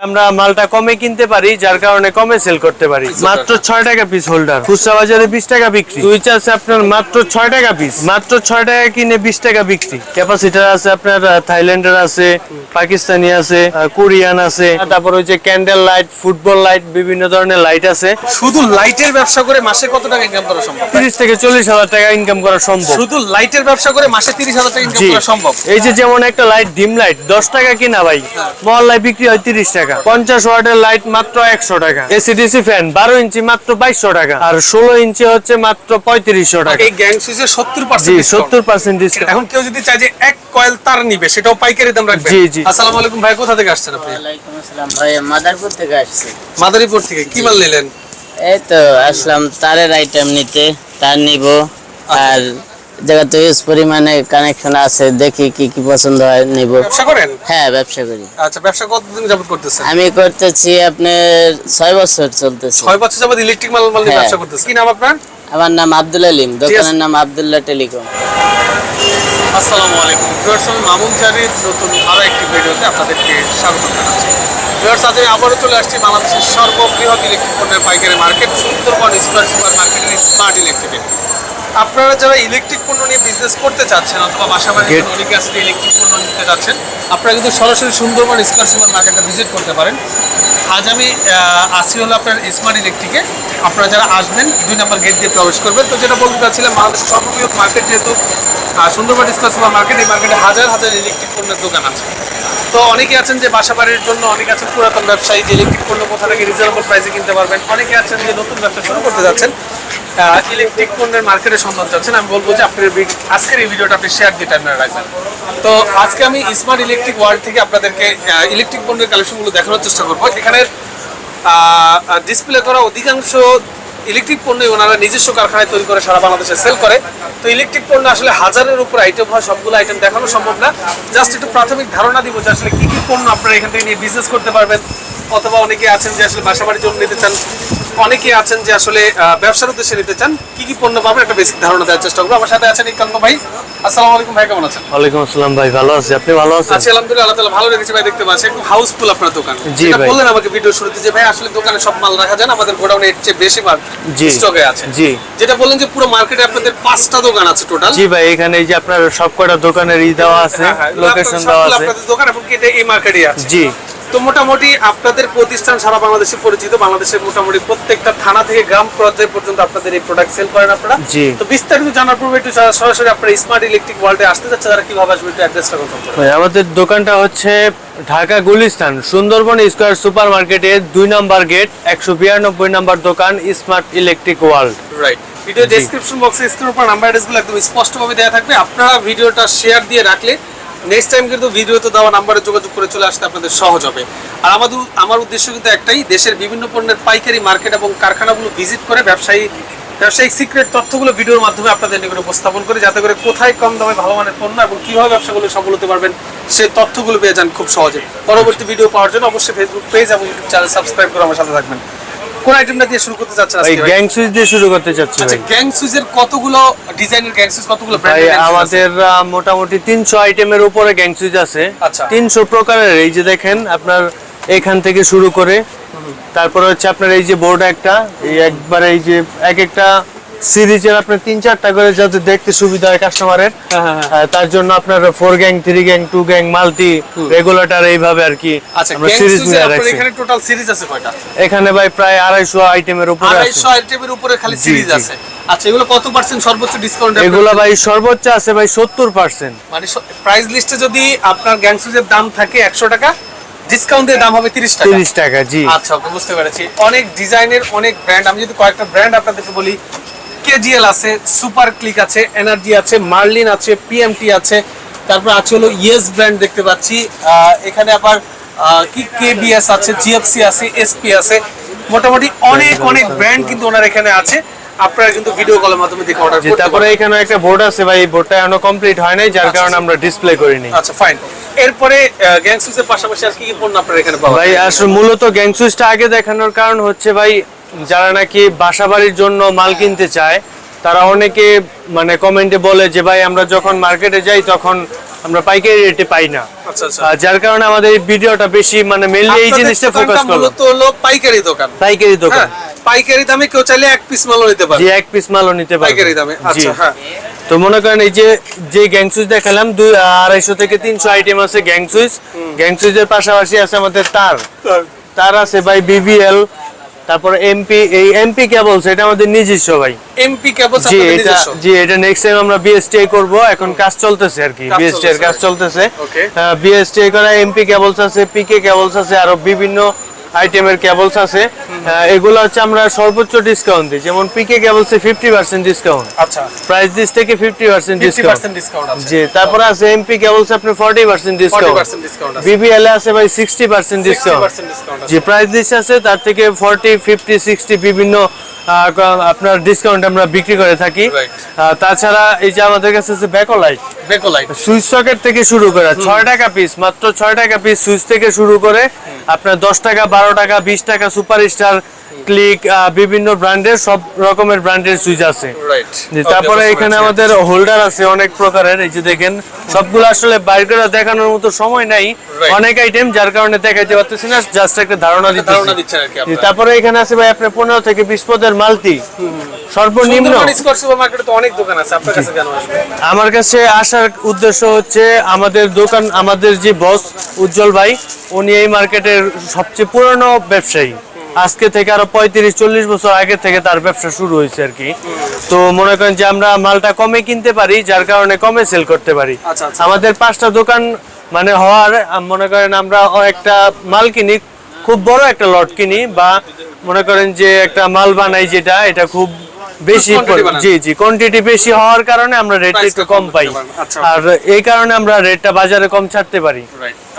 আমরা মালটা কমে কিনতে পারি যার কারণে কমে সেল করতে পারি। মাত্র ছয় টাকা পিস হোল্ডার খুচরা বাজারে বিশ টাকা বিক্রি। সুইচ আছে আপনার মাত্র ছয় টাকা পিস মাত্র ছয় টাকা কিনে বিশ টাকা বিক্রি। ক্যাপাসিটার আছে আপনার থাইল্যান্ডের আছে পাকিস্তানি আছে কোরিয়ান আছে। তারপর ওই যে ক্যান্ডেল লাইট ফুটবল লাইট বিভিন্ন ধরনের লাইট আছে। শুধু লাইটের ব্যবসা করে মাসে কত টাকা ইনকাম করা সম্ভব? তিরিশ থেকে চল্লিশ হাজার টাকা ইনকাম করা সম্ভব। শুধু লাইটের ব্যবসা করে মাসে তিরিশ হাজার টাকা ইনকাম করা সম্ভব? এই যে যেমন একটা লাইট ডিম লাইট দশ টাকা কিনা ভাই। মহল্লায় বিক্রি হয় তিরিশ টাকা। পঞ্চাশ ওয়াটের লাইট মাত্র একশো টাকা। এসিডিসি ফ্যান বারো ইঞ্চি মাত্র বাইশশো টাকা। আর ষোলো ইঞ্চি হচ্ছে মাত্র পঁয়ত্রিশশো টাকা। এই গ্যাং সুইচের সত্তর পার্সেন্ট সত্তর পার্সেন্ট ডিসকাউন্ট এখন কেউ যদি চায় যে এক কয়েল তার নিবে সেটাও পাইকারি দাম রাখবে। জি, জি। আসসালামু আলাইকুম ভাই কোথা থেকে আসছেন আপনি? ওয়ালাইকুম আসসালাম ভাই মাদারপুর থেকে আসছি। মাদারীপুর থেকে কি মাল নিলেন? এই তো আসলাম তারের আইটেম নিতে তার নিব আর জায়গাতে ইউজ পরিমাণে কানেকশন আছে দেখি কি কি পছন্দ হয় নিব। ব্যবসা করেন? হ্যাঁ ব্যবসা করি। আচ্ছা ব্যবসা কতদিন যাবত করতেছেন? আমি করতেছি আপনার ছয় বছর চলতেছে। ছয় বছর যাবত ইলেকট্রিক মাল মাল হ্যাঁ। ব্যবসা করতেছেন। কি নাম আপনার? আমার নাম আব্দুল আলিম দোকানের নাম আব্দুল্লাহ টেলিকম। আসসালামু আলাইকুম। ভিউয়ার্স আমি মামুন জারির নতুন আরও একটি ভিডিওতে আপনাদেরকে স্বাগত জানাচ্ছি। ভিউয়ার্স আজ আমি আবারও চলে আসছি বাংলাদেশের সর্ববৃহৎ ইলেকট্রিক পণ্যের পাইকারি মার্কেট সুন্দরবন স্কোয়ার সুপার মার্কেটের স্মার্ট ইলেকট্রিকে আপনারা যারা ইলেকট্রিক পণ্য নিয়ে বিজনেস করতে চাচ্ছেন অথবা বাসা জন্য অনেকে আসলে ইলেকট্রিক পণ্য নিতে চাচ্ছেন আপনারা কিন্তু সরাসরি সুন্দরবন স্কোয়ার সুপার মার্কেটে ভিজিট করতে পারেন। আজ আমি আসি হলো আপনার স্মার্ট ইলেকট্রিকে আপনারা যারা আসবেন দুই নম্বর গেট দিয়ে প্রবেশ করবেন। তো যেটা বলতে চাচ্ছিলাম বাংলাদেশের সর্ববৃহৎ মার্কেট যেহেতু সুন্দরবন স্কোয়ার সুপার মার্কেট এই মার্কেটে হাজার হাজার ইলেকট্রিক পণ্যের দোকান আছে। তো অনেকে আছেন যে বাসা বাড়ির জন্য অনেকে আছেন পুরাতন ব্যবসায়ী যে ইলেকট্রিক পণ্য কোথা থেকে রিজনেবল প্রাইসে কিনতে পারবেন। অনেকে আছেন যে নতুন ব্যবসা শুরু করতে যাচ্ছেন। ইলেকট্রিক পণ্যের মার্কেটের সন্ধান চাচ্ছেন, আমি বলব যে আপনার আজকের এই ভিডিওটা আপনি শেয়ার দিয়ে টাইমে রাখবেন তো আজকে আমি স্মার্ট ইলেকট্রিক ওয়ার্ল্ড থেকে আপনাদেরকে ইলেকট্রিক পণ্যের কালেকশনগুলো দেখানোর চেষ্টা করব। এখানে ডিসপ্লে করা অধিকাংশ ইলেকট্রিক পণ্য ওনারা নিজস্ব কারখানায় তৈরি করে, সারা বাংলাদেশে সেল করে। তো ইলেকট্রিক পণ্য আসলে হাজারের উপর আইটেম হয়, সবগুলো আইটেম দেখানো সম্ভব না। জাস্ট একটু প্রাথমিক ধারণা দিব যে আসলে কি কি পণ্য আপনারা এখান থেকে নিয়ে বিজনেস করতে পারবেন। অথবা অনেকে আছেন যে আসলে বাসা বাড়ির জন্য নিতে চান। অনেকে আছেন যে আসলে ব্যবসার উদ্দেশ্যে নিতে চান কি কি পণ্য পাবেন একটা বেসিক ধারণা দেওয়ার চেষ্টা করব। আমার সাথে আছেন ইকান্ত ভাই। আসসালামু আলাইকুম ভাই কেমন আছেন? ওয়ালাইকুম আসসালাম ভাই ভালো আছি। আপনি ভালো আছেন? আলহামদুলিল্লাহ আল্লাহ তাআলা ভালো রেখেছে ভাই দেখতে পাচ্ছি একদম হাউসফুল আপনার দোকান। যেটা। বললেন আমাকে ভিডিও শুরুতে যে ভাই আসলে দোকানে সব মাল রাখা যায় না আমাদের গোডাউনে এর চেয়ে বেশি মাল জি। স্টকে আছে। জি। যেটা বললেন যে পুরো মার্কেটে আপনাদের পাঁচটা দোকান আছে টোটাল জি ভাই এখানে এই যে আপনার সব কয়টা দোকানের ই দেওয়া আছে হ্যাঁ, লোকেশন দেওয়া আছে। আপনাদের দোকান এবং কি এটা এই মার্কেটে আছে। জি। তো মোটামুটি আপনাদের প্রতিষ্ঠান সারা বাংলাদেশে পরিচিত। বাংলাদেশের মোটামুটি প্রত্যেকটা থানা থেকে গ্রাম পর্যায় পর্যন্ত আপনাদের এই প্রোডাক্ট সেল করেন আপনারা। জি। তো বিস্তারিত জানার পূর্বে একটু সরাসরি আপনারা স্মার্ট ইলেকট্রিক ওয়ার্ল্ডে আসতে যাচ্ছে তারা কীভাবে আসবে একটু অ্যাড্রেসটা কনফার্ম করুন ভাই আমাদের দোকানটা হচ্ছে ঢাকা গুলিস্তান সুন্দরবন স্কোয়ার সুপার মার্কেটে দুই নম্বর গেট একশো বিরানব্বই নম্বর দোকান smart electric world right video description বক্সে স্ক্রিনের উপর নাম্বার অ্যাড্রেসগুলো একদম স্পষ্টভাবে দেওয়া থাকবে। আপনারা ভিডিওটা শেয়ার দিয়ে রাখলে নেক্সট টাইম কিন্তু ভিডিওতে দেওয়া নাম্বারে যোগাযোগ করে চলে আসতে আপনাদের সহজ হবে। আর আমাদের, আমার উদ্দেশ্য কিন্তু একটাই, দেশের বিভিন্ন পণ্যের পাইকারি মার্কেট এবং কারখানাগুলো ভিজিট করে ব্যবসায়ী, ব্যবসায়িক সিক্রেট তথ্যগুলো ভিডিওর মাধ্যমে আপনাদের নিকট উপস্থাপন করে, যাতে করে কোথায় কম দামে ভালো মানের পণ্য এবং কীভাবে ব্যবসাগুলো সফল হতে পারবেন, সেই তথ্যগুলো পেয়ে যান খুব সহজে। পরবর্তী ভিডিও পাওয়ার জন্য অবশ্যই ফেসবুক পেজ এবং ইউটিউব চ্যানেল সাবস্ক্রাইব করে আমার সাথে থাকবেন। কোন আইটেমটা দিয়ে শুরু করতে চাচ্ছেন আজকে? গ্যাং সুইচ দিয়ে শুরু করতে চাচ্ছি আচ্ছা গ্যাং সুইচের কতগুলো ডিজাইনের গ্যাং সুইজ কতগুলো ব্র্যান্ডের আমাদের মোটামুটি তিনশো আইটেমের উপরে গ্যাং সুইচ আছে আচ্ছা। তিনশো প্রকারের এই যে দেখেন আপনার এখান থেকে শুরু করে তারপরে হচ্ছে আপনার এই যে বোর্ড একটা এই একবার এই যে এক একটা সিরিজের আপনার তিন চারটা করে যাতে দেখতে সুবিধা হয় কাস্টমারের হ্যাঁ, তার জন্য আপনার four gang three gang two gang multi regulator এইভাবে আর কি আচ্ছা আমরা সিরিজ নিয়ে রাখছি। এখানে টোটাল সিরিজ আছে কয়টা? এখানে ভাই প্রায় আড়াইশো আইটেমের উপরে আড়াইশো আইটেমের উপরে খালি সিরিজ আছে। আচ্ছা এগুলো কত পার্সেন্ট সর্বোচ্চ ডিসকাউন্ট এগুলো ভাই সর্বোচ্চ আছে ভাই সত্তর পার্সেন্ট মানে প্রাইস লিস্টে যদি আপনার গ্যাং সুইজের দাম থাকে একশো টাকা ডিসকাউন্ট দিয়ে দাম হবে তিরিশ টাকা। তিরিশ টাকা জি। আচ্ছা বুঝতে পেরেছি। অনেক ডিজাইনের অনেক ব্র্যান্ড আমি যদি কয়েকটা ব্র্যান্ড আপনাদেরকে বলি কেজিএল আছে সুপার ক্লিক আছে এনার্জি আছে মার্লিন আছে পিএমটি আছে তারপর আছে হলো ইয়েস ব্র্যান্ড দেখতে পাচ্ছি। এখানে আবার কি কেবিএস আছে জিএফসি আছে এসপি আছে মোটামুটি অনেক অনেক ব্র্যান্ড কিন্তু ওনার এখানে আছে। আপনারা কিন্তু ভিডিও কলের মাধ্যমে দেখে অর্ডার করতে তারপরে এখানে একটা বোর্ড আছে ভাই এই বোর্ডটা এখনও কমপ্লিট হয় নাই যার কারণে আমরা ডিসপ্লে করিনি। আচ্ছা ফাইন এরপরে গ্যাং সুইজের পাশাপাশি আর কি কি পণ্য আপনারা এখানে পাবেন ভাই আসলে মূলত গ্যাং সুইচটা আগে দেখানোর কারণ হচ্ছে ভাই যারা নাকি বাসা বাড়ির জন্য মাল কিনতে চায় তারা অনেকে মানে কমেন্টে বলে যে ভাই আমরা যখন মার্কেটে যাই তখন আমরা পাইকারি রেটে পাই না। আচ্ছা আচ্ছা। যার কারণে আমাদের এই ভিডিওটা বেশি মানে মেনলি এই জিনিসটা ফোকাস করল। হলো পাইকারি দোকান। পাইকারি দোকান। হ্যাঁ পাইকারি দামে কেউ চাইলে এক পিস মালও নিতে পারে যে এক পিস মালও নিতে পারবে। পাইকারি দামে আচ্ছা হ্যাঁ। তো মনে করেন এই যে যে গ্যাং সুইচ দেখালাম দুই আড়াইশো থেকে তিনশো আইটেম আছে গ্যাং সুইচ গ্যাং সুইচের পাশাপাশি আছে আমাদের তার। তার। আছে ভাই বিবিএল তারপর এমপি এই এমপি কেবলস এটা আমাদের নিজস্ব ভাই। এমপি কেবলস আপনাদের নিজস্ব? জি এটা নেক্সট টাইম আমরা বিএসটিআই করব। এখন কাজ চলতেছে আর কি বিএসটি বিএসটিআই এর কাজ চলতেছে. বিএসটিআই করা এমপি কেবলস আছে পিকে কেবলস আছে আরও বিভিন্ন আইটেমের কেবলস আছে। এগুলো হচ্ছে আমরা সর্বোচ্চ ডিসকাউন্ট দিই। যেমন PK cables fifty percent discount আচ্ছা। প্রাইস দিস থেকে ফিফটি পার্সেন্ট ডিসকাউন্ট 50% ডিসকাউন্ট আছে। জি তারপরে আছে এমপি কেবলস আপনি ফর্টি পার্সেন্ট ডিসকাউন্ট 40% ডিসকাউন্ট আছে। বিবিএল এ আছে ভাই সিক্সটি পার্সেন্ট ডিসকাউন্ট 60% ডিসকাউন্ট আছে। যে প্রাইস দিস আছে তার থেকে ফর্টি ফিফটি সিক্সটি বিভিন্ন আপনার ডিসকাউন্ট আমরা বিক্রি করে থাকি। তাছাড়া এই যে আমাদের কাছে আছে ব্যাকলাইট সুইচ সকেট থেকে শুরু করে ছয় টাকা পিস মাত্র ছয় টাকা পিস সুইচ থেকে শুরু করে আপনার দশ টাকা বারো টাকা বিশ টাকা সুপার স্টার ক্লিক বিভিন্ন ব্র্যান্ডের সব রকমের ব্র্যান্ডের সুইচ আছে। রাইট তারপরে এখানে আমাদের হোল্ডার আছে অনেক প্রকারের এই যে দেখেন সবগুলো আসলে বাইর করে দেখানোর মতো সময় নাই। অনেক আইটেম যার কারণে দেখাইতে পারতেছি না জাস্ট একটা ধারণা জি, তারপরে এখানে আছে ভাই আপনার পনেরো থেকে বিশ পদের মালতি। সর্বনিম্ন। সুন্দরবন স্কোয়ার তো অনেক দোকান আছে আপনার কাছে কেন আসবে? আমার কাছে আসার উদ্দেশ্য হচ্ছে আমাদের দোকান আমাদের যে বস উজ্জ্বল ভাই উনি এই মার্কেটের সবচেয়ে পুরনো ব্যবসায়ী। আজকে থেকে আরও পঁয়ত্রিশ চল্লিশ বছর আগে থেকে তার ব্যবসা শুরু হয়েছে আর কি তো মনে করেন যে আমরা মালটা কমে কিনতে পারি যার কারণে কমে সেল করতে পারি আচ্ছা, আচ্ছা। আমাদের পাঁচটা দোকান মানে হওয়ার মনে করেন আমরা একটা মাল কিনি খুব বড় একটা লট কিনি বা মনে করেন যে একটা মাল বানাই যেটা এটা খুব বেশি জি জি কোয়ান্টিটি বেশি হওয়ার কারণে আমরা রেটটা একটু কম পাই। আচ্ছা। আর এই কারণে আমরা রেটটা বাজারে কম ছাড়তে পারি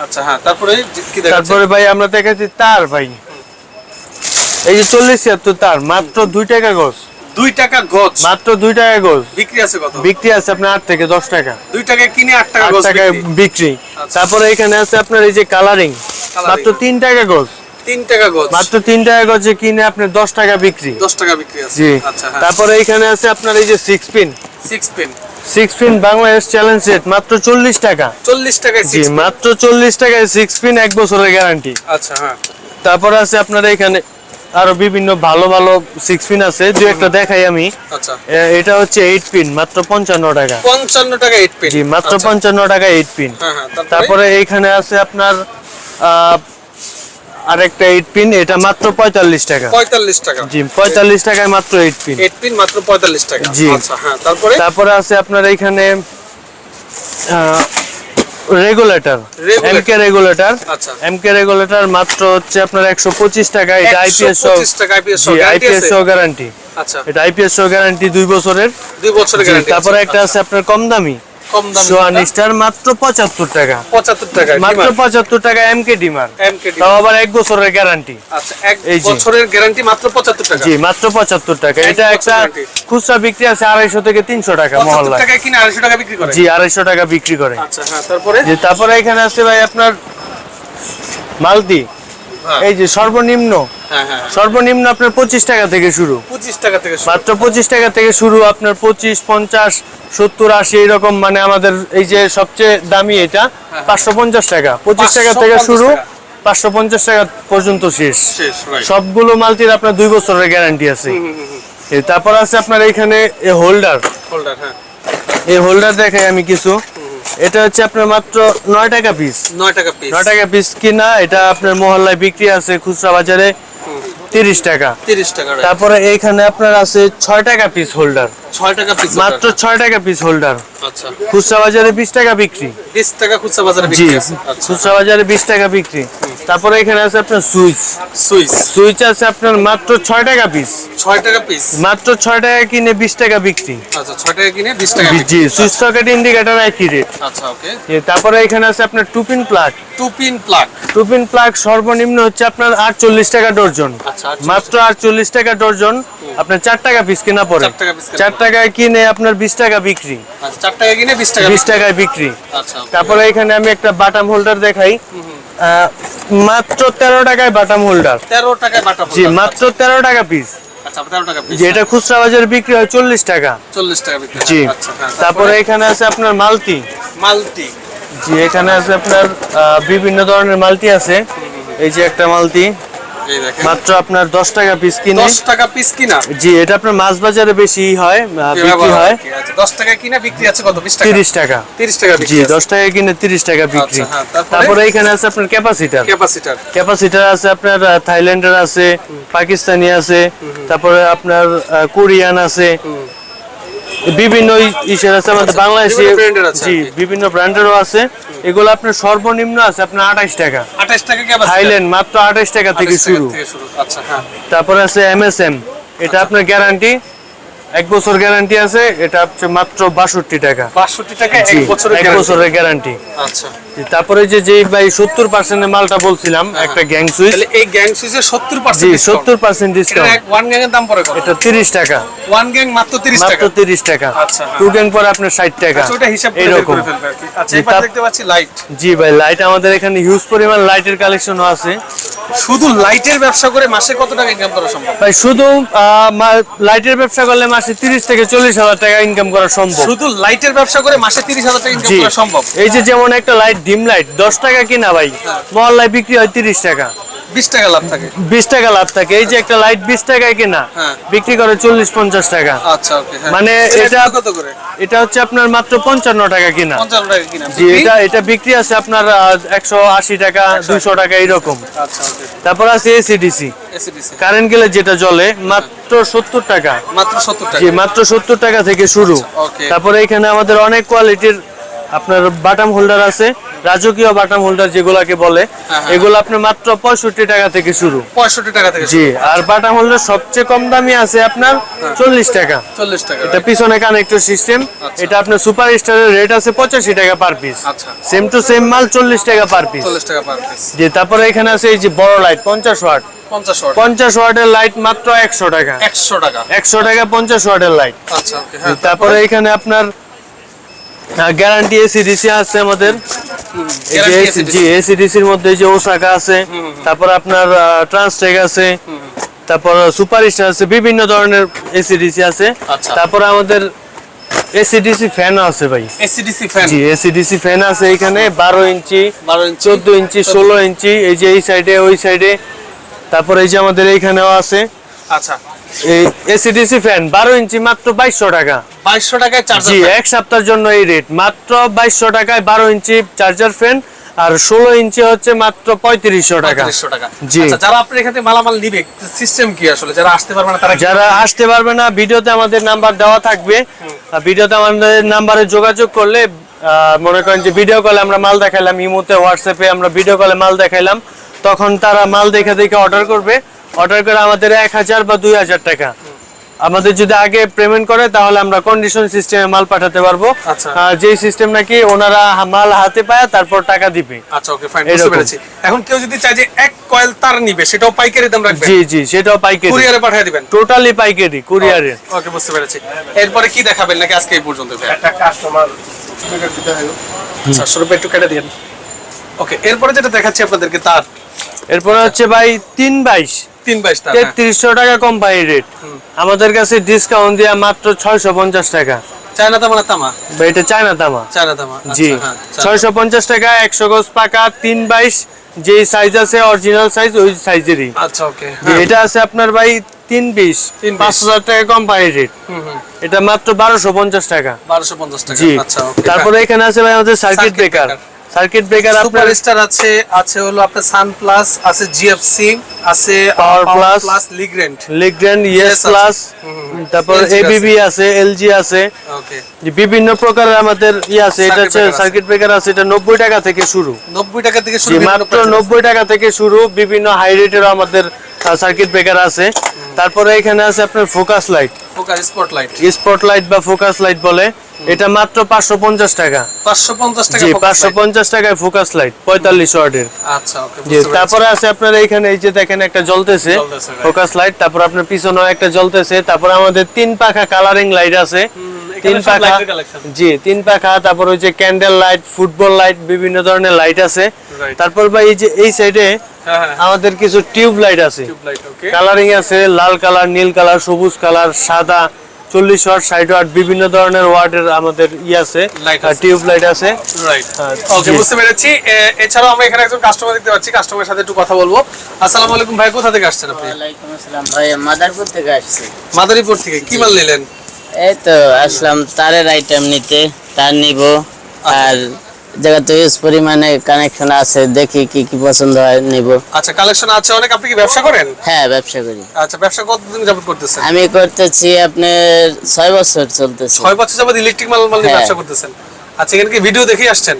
আচ্ছা হ্যাঁ তারপরে তারপরে ভাই আমরা দেখেছি তার ভাই এই যে চল্লিশ ছিয়াত্তর তার মাত্র দুই টাকা গোস দুই টাকা গজ। মাত্র দুই টাকা গোস বিক্রি আছে কত? বিক্রি আছে আপনার আট থেকে দশ টাকা। দুই টাকা কিনে আট টাকা গজ টাকা বিক্রি। আচ্ছা। তারপরে এখানে আছে আপনার এই যে কালারিং মাত্র তিন টাকা গোস তিন টাকা গজ। মাত্র তিন টাকা গজে কিনে আপনার দশ টাকা বিক্রি। দশ টাকা বিক্রি আছে। জি। আচ্ছা হ্যাঁ। তারপরে এখানে আছে আপনার এই যে six pin six pen six pin Bangladesh challenge মাত্র চল্লিশ টাকা। চল্লিশ টাকায় জি মাত্র চল্লিশ টাকায় সিক্স পিন এক বছরের গ্যারান্টি আচ্ছা হ্যাঁ। তারপর আছে আপনার এখানে আরও বিভিন্ন ভালো ভালো সিক্স পিন আছে দু একটা দেখাই আমি। আচ্ছা। এটা হচ্ছে এইট পিন মাত্র পঞ্চান্ন টাকা। পঞ্চান্ন টাকা এইট পেন জি মাত্র পঞ্চান্ন টাকা এইট পিন হ্যাঁ হ্যাঁ তারপরে? তারপরে এইখানে আছে আপনার আরেকটা এইট পিন এটা মাত্র পঁয়তাল্লিশ টাকা। পঁয়তাল্লিশ টাকা। জি পঁয়তাল্লিশ টাকায় মাত্র এইট পিন এইট পিন মাত্র পঁয়তাল্লিশ টাকা। জি। আচ্ছা হ্যাঁ তারপরে? তারপরে আছে আপনার এইখানে রেগুলেটর এমকে রেগুলেটর আচ্ছা। এমকে রেগুলেটর মাত্র হচ্ছে আপনার একশো পঁচিশ টাকা এটা আইপিএস 125 টাকা আইপিএস গ্যারান্টি আচ্ছা। এটা আইপিএস গ্যারান্টি দুই বছরের। 2 বছরের গ্যারান্টি তারপরে একটা আছে আপনার কম দামি। মাত্র পঁচাত্তর টাকা। পঁচাত্তর টাকা মাত্র পঁচাত্তর টাকা এমকে ডিমার এমকেডি তাও আবার এক বছরের গ্যারান্টি আচ্ছা এক বছরের গ্যারান্টি মাত্র পঁচাত্তর টাকা। জি মাত্র পঁচাত্তর টাকা। এটা একটা খুচরা বিক্রি আছে আড়াইশো থেকে তিনশো টাকা আড়াইশো বিক্রি করে? জি আড়াইশো টাকা বিক্রি করে। আচ্ছা হ্যাঁ তারপরে? তারপরে এখানে আছে ভাই আপনার মালতি হ্যাঁ এই যে সর্বনিম্ন হ্যাঁ হ্যাঁ সর্বনিম্ন আপনার পঁচিশ টাকা থেকে শুরু। পঁচিশ টাকা থেকে মাত্র পঁচিশ টাকা থেকে শুরু আপনার পঁচিশ পঞ্চাশ সত্তর আশি এরকম মানে আমাদের এই যে সবচেয়ে দামি এটা পাঁচশো পঞ্চাশ টাকা। পঁচিশ টাকা থেকে শুরু পাঁচশো পঞ্চাশ টাকা পর্যন্ত শেষ। সবগুলো মালটির আপনার দুই বছরের গ্যারান্টি আছে। তারপর আছে আপনার এইখানে হোল্ডার হোল্ডার হ্যাঁ। এই হোল্ডার দেখাই আমি কিছু। এটা হচ্ছে আপনার মাত্র নয় টাকা পিস নয় টাকা পিস নয় টাকা পিস কিনা এটা আপনার মহল্লায় বিক্রি আছে খুচরা বাজারে। তিরিশ টাকা। তিরিশ টাকা তারপরে এইখানে আপনার আছে ছয় টাকা পিস হোল্ডার ছয় টাকা পিস মাত্র ছয় টাকা পিস হোল্ডার আচ্ছা। খুচরা বাজারে বিশ টাকা বিক্রি। বিশ টাকা খুচরা বাজারে বিক্রি আছে। আচ্ছা। খুচরা বাজারে বিশ টাকা বিক্রি। তারপরে এখানে আছে আপনার সুইচ। সুইস সুইচ আছে আপনার মাত্র ছয় টাকা পিস ছয় টাকা পিস মাত্র ছয় টাকা কিনে বিশ টাকা বিক্রি। আচ্ছা ছয় টাকা কিনে বিশ টাকা বিক্রি। জি সুইচ সকেট ইন্ডিকেটর একই রেট আচ্ছা ওকে তারপরে এখানে আছে আপনার two pin plug two pin plug two pin plug সর্বনিম্ন হচ্ছে আপনার আটচল্লিশ টাকা ডর্জন আচ্ছা মাত্র আটচল্লিশ টাকা ডর্জন। আপনার চার টাকা পিস কেনা পড়ে চার টাকায় কিনে আপনার বিশ টাকা বিক্রি। আচ্ছা বিশ টাকায় বিক্রি। আচ্ছা তারপরে এখানে আমি একটা বাটাম হোল্ডার দেখাই। মাত্র তেরো টাকায় বাটাম হোল্ডার তেরো টাকায় জি মাত্র তেরো টাকা পিস আচ্ছা তেরো টাকা পিস যে এটা খুচরা বাজারে বিক্রি হয় চল্লিশ টাকা। চল্লিশ টাকা জি। আচ্ছা হ্যাঁ তারপরে এখানে আছে আপনার মালতি। মাল্টি জি এখানে আছে আপনার বিভিন্ন ধরনের মালতি আছে। এই যে একটা মালতি। মাত্র আপনার দশ টাকা পিস কিনে। দশ টাকা পিস কিনা? জি এটা আপনার মাছ বাজারে বেশি হয় বিক্রি হয়। দশ টাকা কিনা বিক্রি আছে কত? বিশ টাকা? তিরিশ টাকা। তিরিশ টাকা জি বিক্রি দশ টাকা কিনে তিরিশ টাকা বিক্রি। তারপরে? তারপরে এখানে আছে আপনার ক্যাপাসিটার ক্যাপাসিটার ক্যাপাসিটার আছে আপনার থাইল্যান্ডের আছে পাকিস্তানি আছে তারপরে আপনার কোরিয়ান আছে। বিভিন্ন ইসের আছে আমাদের আচ্ছা, বাংলাদেশে জি বিভিন্ন ব্র্যান্ডেরও আছে। এগুলো আপনার সর্বনিম্ন আছে আপনার আঠাইশ টাকা। আঠাশ টাকা থাইল্যান্ড মাত্র আঠাইশ টাকা থেকে শুরু। থেকে শুরু আচ্ছা হ্যাঁ। তারপরে আছে এমএসএম এটা আপনার গ্যারান্টি এক বছর গ্যারান্টি আছে এটা হচ্ছে মাত্র বাষট্টি টাকা। বাষট্টি টাকা এক বছরের গ্যারান্টি আচ্ছা। তারপরে যে যে ভাই সত্তর পার্সেন্টের মালটা বলছিলাম একটা গ্যাং সুইচ এই গ্যাং সুইচের সত্তর পার্সেন্ট সত্তর পার্সেন্ট ডিসকাউন্ট ওয়ান গ্যাং এর দাম পরে এটা তিরিশ টাকা। ওয়ান গ্যাং মাত্র তিরিশ মাত্র তিরিশ টাকা। আচ্ছা, হ্যাঁ। টু গ্যাং পরে আপনার ষাট টাকা। আচ্ছা, আর কি। আচ্ছা জি, দেখতে পাচ্ছি লাইট জি ভাই লাইট আমাদের এখানে হিউজ পরিমাণ লাইটের কালেকশনও আছে। শুধু লাইটের ব্যবসা করে মাসে কত টাকা ইনকাম করা সম্ভব? ভাই শুধু লাইটের ব্যবসা করলে মাসে তিরিশ থেকে চল্লিশ হাজার টাকা ইনকাম করা সম্ভব। শুধু লাইটের ব্যবসা করে মাসে তিরিশ হাজার টাকা ইনকাম করা সম্ভব? এই যে যেমন একটা লাইট ডিম লাইট দশ টাকা কিনা ভাই। হ্যাঁ। মহল্লায় বিক্রি হয় তিরিশ টাকা। বিশ টাকা লাভ থাকে। বিশ টাকা লাভ থাকে। এই যে একটা লাইট বিশ টাকায় কিনা হ্যাঁ। বিক্রি করে চল্লিশ পঞ্চাশ টাকা। আচ্ছা ওকে মানে এটা কত করে? এটা হচ্ছে আপনার মাত্র পঞ্চান্ন টাকা কিনা। পঞ্চান্ন টাকা কিনা। জি এটা এটা বিক্রি আছে আপনার একশো আশি টাকা দুইশো টাকা এরকম আচ্ছা ওকে। তারপর আছে এসিডিসি এসিডিসি কারেন্ট গেলে যেটা জ্বলে মাত্র সত্তর টাকা। মাত্র সত্তর টাকা। জি মাত্র সত্তর টাকা থেকে শুরু। okay. তারপরে এখানে আমাদের অনেক কোয়ালিটির আপনার বাটাম হোল্ডার আছে রাজকীয় বাটাম হোল্ডার যেগুলাকে বলে হ্যাঁ। এগুলো আপনার মাত্র পঁয়ষট্টি টাকা থেকে শুরু। পঁয়ষট্টি টাকা থেকে জি আর বাটাম হোল্ডার সবচেয়ে কম দামি আছে আপনার চল্লিশ টাকা। চল্লিশ টাকা এটা পিছনে কানেক্টর সিস্টেম এটা আপনার সুপার স্টারের রেট আছে পঁচাশি টাকা পার পিস আচ্ছা। সেম টু সেম মাল চল্লিশ টাকা পার পিস চল্লিশ টাকা পার পিস জি তারপরে এখানে আছে এই যে বড় লাইট পঞ্চাশ ওয়াট পঞ্চাশ ওয়াট ওয়াটের লাইট মাত্র একশো টাকা। একশো টাকা। একশো টাকা পঞ্চাশ ওয়াটের লাইট আচ্ছা হ্যাঁ তারপরে? এখানে আপনার গ্যারান্টি এসিডিসি আছে আমাদের। জি এসিডিসির মধ্যে এই যে ওসাকা আছে তারপর আপনার ট্রান্সটেক আছে তারপর সুপার আছে বিভিন্ন ধরনের এসিডিসি আছে। আচ্ছা। তারপর আমাদের এসিডিসি ফ্যান আছে ভাই। এসিডিসি ফ্যান জি এসিডিসি ফ্যান আছে এখানে বারো ইঞ্চি বারো ইঞ্চি চোদ্দ ইঞ্চি ষোলো ইঞ্চি এই যে এই সাইডে ওই সাইডে তারপর এই যে আমাদের এইখানেও আছে। আচ্ছা। এই এসিডিসি ফ্যান বারো ইঞ্চি মাত্র বাইশশো টাকা। বাইশশো টাকায় চার্জার জি এক সপ্তাহের জন্য এই রেট মাত্র টাকায় বারো ইঞ্চি চার্জার ফ্যান আর ষোলো ইঞ্চি হচ্ছে মাত্র পঁয়ত্রিশশো টাকা। পঁয়ত্রিশশো টাকা। জি। আচ্ছা যারা আপনার এখানে মালামাল নিবে সিস্টেম কি আসলে? যারা আসতে পারবে না তারা যারা আসতে পারবে না ভিডিওতে আমাদের নাম্বার দেওয়া থাকবে। ভিডিওতে আমাদের নাম্বারে যোগাযোগ করলে মনে করেন যে ভিডিও কলে আমরা মাল দেখাইলাম ইমোতে হোয়াটসঅ্যাপে আমরা ভিডিও কলে মাল দেখাইলাম তখন তারা মাল দেখে দেখে অর্ডার করবে। অর্ডার করে আমাদের এক হাজার বা দুই হাজার টাকা। আমাদের যদি আগে পেমেন্ট করে তাহলে আমরা কন্ডিশন সিস্টেমে মাল পাঠাতে পারব। যে সিস্টেম নাকি ওনারা মাল হাতে পায় তারপর টাকা দিবে। আচ্ছা ওকে ফাইন বুঝতে পেরেছি। এখন কেউ যদি চায় যে এক কয়েল তার নিবে সেটাও পাইকারি দাম রাখবেন? জি জি সেটাও পাইকারি। কুরিয়ারে পাঠিয়ে দিবেন? টোটালি পাইকারি কুরিয়ারে। ওকে বুঝতে পেরেছি। এরপরে কি দেখাবেন নাকি আজকে এই পর্যন্ত? একটা কাস্টমার আচ্ছা স্বরূপ একটু কেটে দিন ওকে এরপরে যেটা দেখাচ্ছি আপনাদেরকে তার। এরপরে হচ্ছে ভাই তিন বাইশ। তিন বাইশ হ্যাঁ। তেত্রিশশো টাকা কোম্পানি রেট আমাদের কাছে ডিসকাউন্ট দেওয়া মাত্র ছয়শো পঞ্চাশ টাকা। চায়না তামা তামা? এটা চায়না তামা। চায়না তামা জি। আচ্ছা, হ্যাঁ, চায়না। ছয়শো পঞ্চাশ টাকা একশো গজ পাকা তিন বাইশ যে সাইজ আছে অরিজিনাল সাইজ ওই সাইজেরই আচ্ছা ওকে এটা আছে আপনার ভাই তিন বিশ। পাঁচ হাজার টাকা রেট এটা মাত্র বারোশো পঞ্চাশ টাকা। বারোশো পঞ্চাশ টাকা জি। আচ্ছা তারপরে এখানে আছে ভাই আমাদের circuit breaker breaker। Circuit breaker আপনার সুপারস্টার আছে আছে হলো আপনার সান প্লাস আছে জিএফসি আছে Plus, plus Legrand Legrand yes আছে। প্লাস তারপর। এবিবি আছে। এলজি আছে। ওকে বিভিন্ন প্রকারের আমাদের ই আছে এটা হচ্ছে সার্কিট ব্রেকার আছে এটা নব্বই টাকা থেকে শুরু। নব্বই টাকা থেকে শুরু মাত্র price আছে। নব্বই টাকা থেকে শুরু বিভিন্ন হাই রেটের আমাদের সার্কিট ব্রেকার আছে। তারপরে এখানে আছে আপনার focus light focus spotlight spot light বা ফোকাস লাইট বলে। এটা মাত্র পাঁচশো পঞ্চাশ টাকা। পাঁচশো পঞ্চাশ টাকা জি focus পাঁচশো। পঞ্চাশ টাকায় ফোকাস লাইট পঁয়তাল্লিশ ওয়াটের। আচ্ছা ওকে জি তারপরে আছে আপনার এইখানে এই যে দেখেন একটা জ্বলতেছে ফোকাস লাইট তারপর আপনার পিছনেও একটা জ্বলতেছে তারপর আমাদের তিন পাখা কালারিং লাইট আছে। তিন পাখা। জি তিন পাখা তারপর ওই যে ক্যান্ডেল লাইট ফুটবল লাইট বিভিন্ন ধরনের লাইট আছে। তারপর ভাই এই যে এই সাইডে হ্যাঁ হ্যাঁ। আমাদের কিছু টিউব লাইট আছে। কালারিং আছে লাল কালার নীল কালার সবুজ কালার সাদা। চল্লিশ ওয়াট ষাট ওয়াট বিভিন্ন ধরনের ওয়াটের আমাদের ই আছে। টিউব লাইট আছে। রাইট হ্যাঁ, ওকে বুঝতে পেরেছি। এছাড়াও আমরা এখানে একজন কাস্টমার দেখতে পাচ্ছি। কাস্টমারের সাথে একটু কথা বলব। আসসালামু আলাইকুম ভাই কোথা থেকে আসছেন আপনি? ওয়ালাইকুম আসসালাম ভাই মাদারপুর থেকে আসছি। মাদারীপুর থেকে। কি মাল নিলেন? এই তো আসলাম তারের আইটেম নিতে। তার নিব। আর জায়গাতে ইউজ পরিমাণে কানেকশন আছে দেখি কি কি পছন্দ হয় নিব। আচ্ছা কালেকশন আছে অনেক আপনি কি ব্যবসা করেন? হ্যাঁ ব্যবসা করি। আচ্ছা ব্যবসা কতদিন যাবত করতেছেন? আমি করতেছি আপনার ছয় বছর চলতেছে। ছয় বছর যাবত ইলেকট্রিক মাল মাল হ্যাঁ। ব্যবসা করতেছেন। আচ্ছা এখানে কি ভিডিও দেখে আসছেন?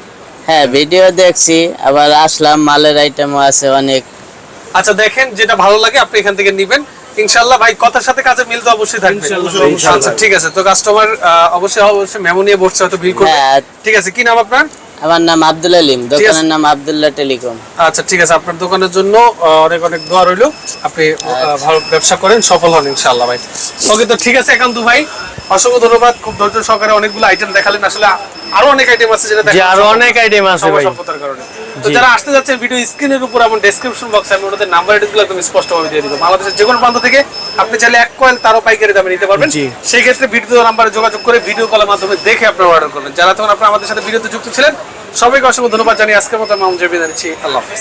হ্যাঁ ভিডিও দেখছি আবার আসলাম মালের আইটেমও আছে অনেক। আচ্ছা দেখেন যেটা ভালো লাগে আপনি এখান থেকে নিবেন। ইনশাল্লাহ ভাই কথার সাথে কাজে মিল তো অবশ্যই থাকবে। আচ্ছা ঠিক আছে তো কাস্টমার অবশ্যই অবশ্যই মেমো নিয়ে বসছে হয়তো বিল করবে। হ্যাঁ। ঠিক আছে কি নাম আপনার? আমার নাম আব্দুল আলিম দোকানের নাম আব্দুল্লাহ টেলিকম। আচ্ছা ঠিক আছে আপনার দোকানের জন্য অনেক অনেক দোয়া রইল। আপনি ভালো ব্যবসা করেন সফল হন ইনশাআল্লাহ ভাই। ওকে তো ঠিক আছে একান্ত ভাই। অসংখ্য ধন্যবাদ খুব ধৈর্য সহকারে অনেকগুলো আইটেম দেখালেন। আসলে আরও অনেক আইটেম আছে যেটা আরও অনেক আইটেম আছে ভাই। সফলতার কারণে। তো যারা আসতে যাচ্ছেন ভিডিও স্ক্রিনের উপর এবং ডেসক্রিপশন বক্সে আমি ওনাদের নাম্বার একদম স্পষ্টভাবে দিয়ে দিব। বাংলাদেশের যে কোনো প্রান্ত থেকে আপনি চাইলে এক কয়েল তারও পাইকারি দামে নিতে পারবেন। সেই ক্ষেত্রে ভিডিও নাম্বারে যোগাযোগ করে ভিডিও কলের মাধ্যমে দেখে আপনারা অর্ডার করবেন। যারা তখন আপনারা আমাদের সাথে ভিডিওতে যুক্ত ছিলেন সবাইকে অসংখ্য ধন্যবাদ জানিয়ে আজকের মতো আমি বিদায় নিচ্ছি। আল্লাহ হাফিজ।